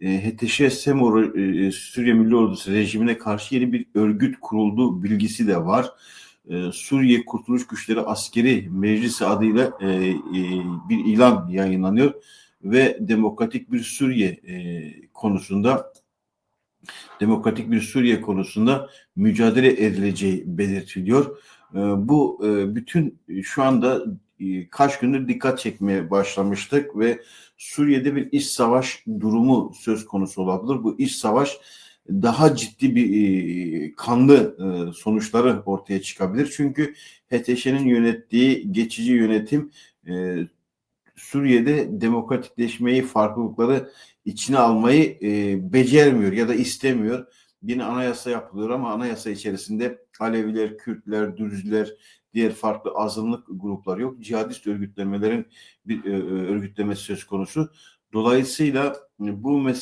e, HTŞ SEMOR e, Suriye Milli Ordusu rejimine karşı yeni bir örgüt kuruldu bilgisi de var. E, Suriye Kurtuluş Güçleri Askeri Meclisi adıyla e, e, bir ilan yayınlanıyor ve demokratik bir Suriye e, konusunda demokratik bir Suriye konusunda mücadele edileceği belirtiliyor. E, bu e, bütün şu anda e, kaç gündür dikkat çekmeye başlamıştık ve Suriye'de bir iç savaş durumu söz konusu olabilir. Bu iç savaş daha ciddi bir e, kanlı e, sonuçları ortaya çıkabilir. Çünkü HTŞ'nin yönettiği geçici yönetim e, Suriye'de demokratikleşmeyi, farklılıkları içine almayı e, becermiyor ya da istemiyor. Yine anayasa yapılıyor ama anayasa içerisinde Aleviler, Kürtler, Dürüzler, diğer farklı azınlık gruplar yok. Cihadist örgütlemelerin bir e, örgütlemesi söz konusu. Dolayısıyla bu mesele